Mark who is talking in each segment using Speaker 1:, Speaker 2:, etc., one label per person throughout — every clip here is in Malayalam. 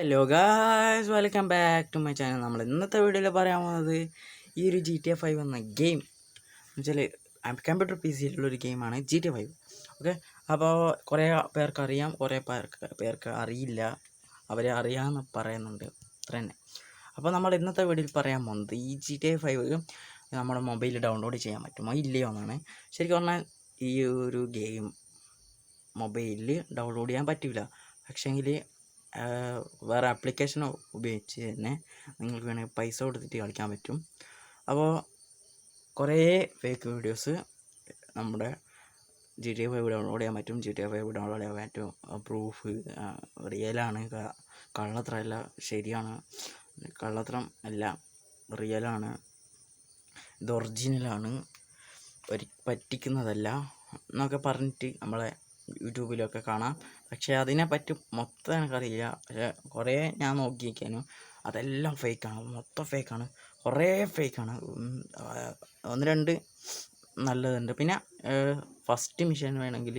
Speaker 1: Hello guys welcome back to my channel നമ്മൾ ഇന്നത്തെ വീഡിയോയിൽ പറയാൻ പോകുന്നത് ഈ ഒരു ജി ടി എ ഫൈവ് എന്ന ഗെയിം എന്നുവെച്ചാൽ കമ്പ്യൂട്ടർ പി സിയിലുള്ളൊരു ഗെയിമാണ് G T A five okay അപ്പോൾ കുറേ പേർക്ക് അറിയാം കുറേ പേർക്ക് പേർക്ക് അറിയില്ല. അവരെ അറിയാമെന്ന് പറയുന്നുണ്ട്. അത്ര തന്നെ. അപ്പോൾ നമ്മൾ ഇന്നത്തെ വീഡിയോയിൽ പറയാൻ പോകുന്നത് ഈ ജി ടി എ ഫൈവ് നമ്മുടെ മൊബൈലിൽ ഡൗൺലോഡ് ചെയ്യാൻ പറ്റുമോ ഇല്ലയോ എന്നാണ്. ശരിക്കും പറഞ്ഞാൽ ഈ ഒരു ഗെയിം മൊബൈലിൽ ഡൗൺലോഡ് ചെയ്യാൻ പറ്റില്ല പക്ഷേങ്കിൽ വേറെ ആപ്ലിക്കേഷൻ ഉപയോഗിച്ച് തന്നെ നിങ്ങൾക്ക് വേണമെങ്കിൽ പൈസ കൊടുത്തിട്ട് കളിക്കാൻ പറ്റും. അപ്പോൾ കുറേ ഫേക്ക് വീഡിയോസ് നമ്മുടെ ജി ടി ഫൈവ് ഡൗൺലോഡ് ചെയ്യാൻ പറ്റും. ജി ടി ഫൈവ് ഡൗൺലോഡ് ചെയ്യാൻ പറ്റും. പ്രൂഫ് റിയലാണ് കള്ളത്രമല്ല ശരിയാണ്. കള്ളത്രം അല്ല റിയലാണ് ഇത് ഒറിജിനലാണ് ഒരു പറ്റിക്കുന്നതല്ല എന്നൊക്കെ പറഞ്ഞിട്ട് നമ്മളെ യൂട്യൂബിലൊക്കെ കാണാം. പക്ഷേ അതിനെപ്പറ്റി മൊത്തം എനിക്കറിയില്ല. പക്ഷേ കുറേ ഞാൻ നോക്കിയിരിക്കാനും. അതെല്ലാം ഫേക്കാണ്. മൊത്തം ഫേക്കാണ്. കുറേ ഫേക്കാണ്. ഒന്ന് രണ്ട് നല്ലതുണ്ട്. പിന്നെ ഫസ്റ്റ് മിഷൻ വേണമെങ്കിൽ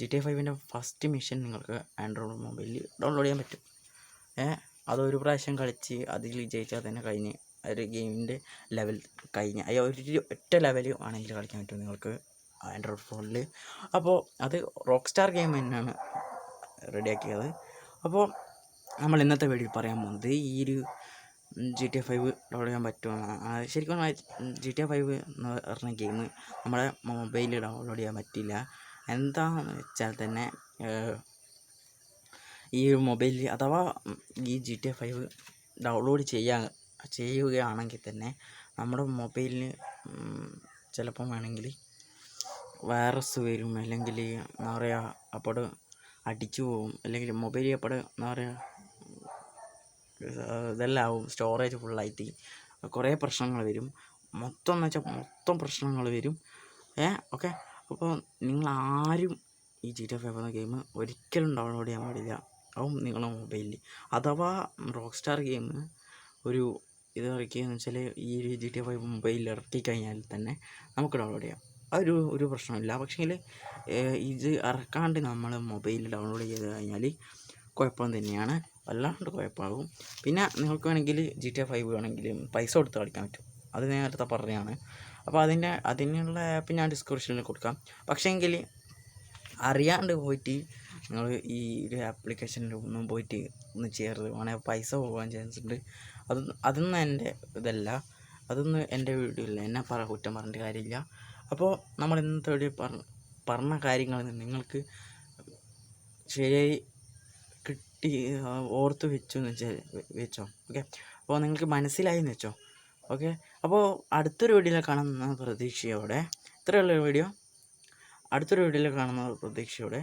Speaker 1: ജി ടി ഫൈവിന്റെ ഫസ്റ്റ് മിഷൻ നിങ്ങൾക്ക് ആൻഡ്രോയിഡ് മൊബൈലിൽ ഡൗൺലോഡ് ചെയ്യാൻ പറ്റും. ഏ അതൊരു പ്രാവശ്യം കളിച്ച് അതിൽ വിജയിച്ചാൽ തന്നെ കഴിഞ്ഞ് ഒരു ഗെയിമിന്റെ ലെവൽ കഴിഞ്ഞ് അയ്യോ ഒരു ഒറ്റ ലെവൽ ആണെങ്കിൽ കളിക്കാൻ പറ്റും നിങ്ങൾക്ക്. ആൻഡ്രോയിഡ് ഫോണിൽ. അപ്പോൾ അത് റോക്ക് സ്റ്റാർ ഗെയിം തന്നെയാണ് റെഡിയാക്കിയത്. അപ്പോൾ നമ്മൾ ഇന്നത്തെ വീഡിയോ പറയാൻ പോകുന്നത് ഈ ഒരു G T A five download ചെയ്യാൻ പറ്റുമെന്ന് ശരിക്കും ജി ടി എ ഫൈവ് എന്ന് പറഞ്ഞ ഗെയിം നമ്മുടെ മൊബൈലിൽ ഡൗൺലോഡ് ചെയ്യാൻ പറ്റില്ല എന്താണെന്ന് വെച്ചാൽ തന്നെ ഈ മൊബൈലിൽ അഥവാ ഈ G T A five download ചെയ്യാൻ ചെയ്യുകയാണെങ്കിൽ തന്നെ നമ്മുടെ മൊബൈലിന് ചിലപ്പം വേണമെങ്കിൽ വൈറസ് വരും അല്ലെങ്കിൽ എന്താ പറയുക അപ്പോൾ അടിച്ചു പോകും അല്ലെങ്കിൽ മൊബൈൽ അപ്പോൾ എന്താ പറയുക ഇതെല്ലാം ആവും സ്റ്റോറേജ് ഫുള്ളായിട്ട് കുറേ പ്രശ്നങ്ങൾ വരും. മൊത്തം എന്ന് വെച്ചാൽ മൊത്തം പ്രശ്നങ്ങൾ വരും. ഏ ഓക്കെ? അപ്പോൾ നിങ്ങൾ ആരും ഈ ജി ടി എഫ് ഗെയിം ഒരിക്കലും ഡൗൺലോഡ് ചെയ്യാൻ പാടില്ല. അതും നിങ്ങളുടെ മൊബൈലിൽ. അഥവാ റോക്ക് സ്റ്റാർ ഗെയിം ഒരു ഇത് ഇറക്കിയെന്ന് വെച്ചാൽ ഈ ഒരു ജി ടി എഫ് മൊബൈലിൽ ഇറക്കി കഴിഞ്ഞാൽ തന്നെ നമുക്ക് ഡൗൺലോഡ് ചെയ്യാം. അതൊരു ഒരു പ്രശ്നമില്ല. പക്ഷേങ്കിൽ ഇത് ഇറക്കാണ്ട് നമ്മൾ മൊബൈലിൽ ഡൗൺലോഡ് ചെയ്ത് കഴിഞ്ഞാൽ കുഴപ്പം തന്നെയാണ്. വല്ലാണ്ട് കുഴപ്പമാകും പിന്നെ നിങ്ങൾക്ക് വേണമെങ്കിൽ ജി ടി എ ഫൈവ് വേണമെങ്കിൽ പൈസ കൊടുത്ത് കളിക്കാൻ പറ്റും. അത് നേരത്തെ പറഞ്ഞതാണ്. അപ്പോൾ അതിന്റെ അതിനുള്ള ആപ്പ് ഞാൻ ഡിസ്ക്രിപ്ഷനിൽ കൊടുക്കാം. പക്ഷേങ്കിൽ അറിയാണ്ട് പോയിട്ട് നിങ്ങൾ ഈ ഒരു ആപ്ലിക്കേഷനിൽ ഒന്നും പോയിട്ട് ഒന്ന് വേണേൽ പൈസ പോകാൻ ചാൻസ് ഉണ്ട്. അതൊന്നും അതൊന്നും എന്റെ ഇതല്ല. അതൊന്നും എന്റെ വീട്ടിലില്ല എന്നെ പറ കുറ്റം പറഞ്ഞിട്ട് കാര്യമില്ല. അപ്പോൾ നമ്മൾ ഇന്നത്തെ വീഡിയോ പറഞ്ഞ പറഞ്ഞ കാര്യങ്ങൾ നിങ്ങൾക്ക് ശരിയായി കിട്ടി ഓർത്ത് വെച്ചു എന്ന് വെച്ചാൽ വെച്ചോ ഓക്കെ അപ്പോൾ നിങ്ങൾക്ക് മനസ്സിലായി എന്ന് വെച്ചോ ഓക്കെ അപ്പോൾ അടുത്തൊരു വീഡിയോയിൽ കാണുന്ന പ്രതീക്ഷയോടെ ഇത്രയുള്ള വീഡിയോ അടുത്തൊരു വീഡിയോയിൽ കാണുന്ന പ്രതീക്ഷയോടെ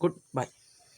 Speaker 1: ഗുഡ് ബൈ